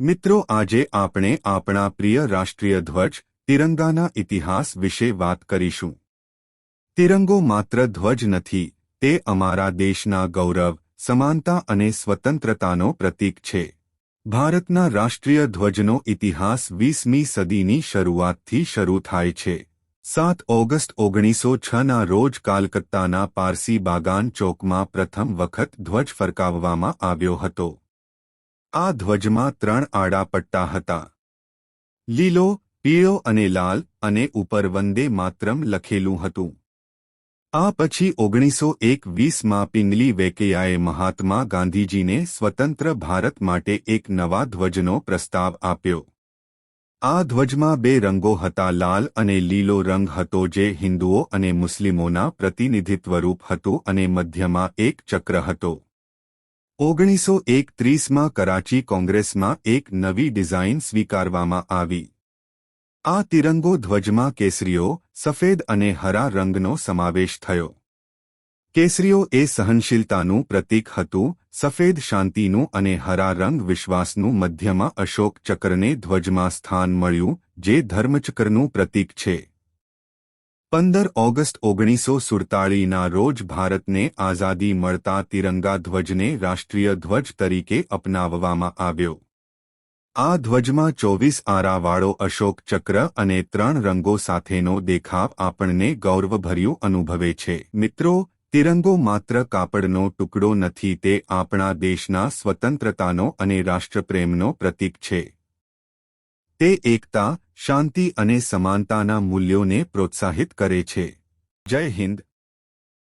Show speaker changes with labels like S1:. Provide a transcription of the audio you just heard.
S1: મિત્રો, આજે આપણે આપણા પ્રિય રાષ્ટ્રીય ધ્વજ તિરંગાના ઇતિહાસ વિશે વાત કરીશું. તિરંગો માત્ર ધ્વજ નથી, તે અમારા દેશના ગૌરવ, સમાનતા અને સ્વતંત્રતાનો પ્રતીક છે. ભારતના રાષ્ટ્રીય ધ્વજનો ઇતિહાસ વીસમી સદીની શરૂઆતથી શરૂ થાય છે. સાત ઓગસ્ટ ઓગણીસો છના રોજ કાલકત્તાના પારસી બાગાન ચોકમાં પ્રથમ વખત ધ્વજ ફરકાવવામાં આવ્યો હતો. આ ધ્વજમાં ત્રણ આડા પટ્ટા હતા. લીલો, પીળો અને લાલ અને ઉપર વંદે માતરમ લખેલું હતું. આ પછી ઓગણીસો એકવીસમાં પિંગલી વેકૈયાએ મહાત્મા ગાંધીજીને સ્વતંત્ર ભારત માટે એક નવા ધ્વજનો પ્રસ્તાવ આપ્યો. આ ધ્વજમાં બે રંગો હતા, લાલ અને લીલો રંગ હતો જે હિન્દુઓ અને મુસ્લિમોના પ્રતિનિધિત્વરૂપ હતું અને મધ્યમાં એક ચક્ર હતો. ઓગણીસો એકત્રીસમાં કરાચી કોંગ્રેસમાં એક નવી ડિઝાઇન સ્વીકારવામાં આવી. આ તિરંગો ધ્વજમાં કેસરીઓ, સફેદ અને હરા રંગનો સમાવેશ થયો. કેસરીઓ એ સહનશીલતાનું પ્રતીક હતું, સફેદ શાંતિનું અને હરા રંગ વિશ્વાસનું મધ્યમાં અશોક ચક્રને ધ્વજમાં સ્થાન મળ્યું, જે ધર્મચક્રનું પ્રતીક છે. પંદર ઓગસ્ટ ઓગણીસો સુડતાળીના રોજ ભારતને આઝાદી મળતા તિરંગા ધ્વજને રાષ્ટ્રીય ધ્વજ તરીકે અપનાવવામાં આવ્યો. આ ધ્વજમાં ચોવીસ આરાવાળો અશોક ચક્ર અને ત્રણ રંગો સાથેનો દેખાવ આપણને ગૌરવભર્યું અનુભવે છે. મિત્રો, તિરંગો માત્ર કાપડનો ટુકડો નથી, તે આપણા દેશના સ્વતંત્રતાનો અને રાષ્ટ્રપ્રેમનો પ્રતીક છે. તે એકતા શાંતિ અને સમાનતાના મૂલ્યોને પ્રોત્સાહિત કરે છે. જય હિન્દ.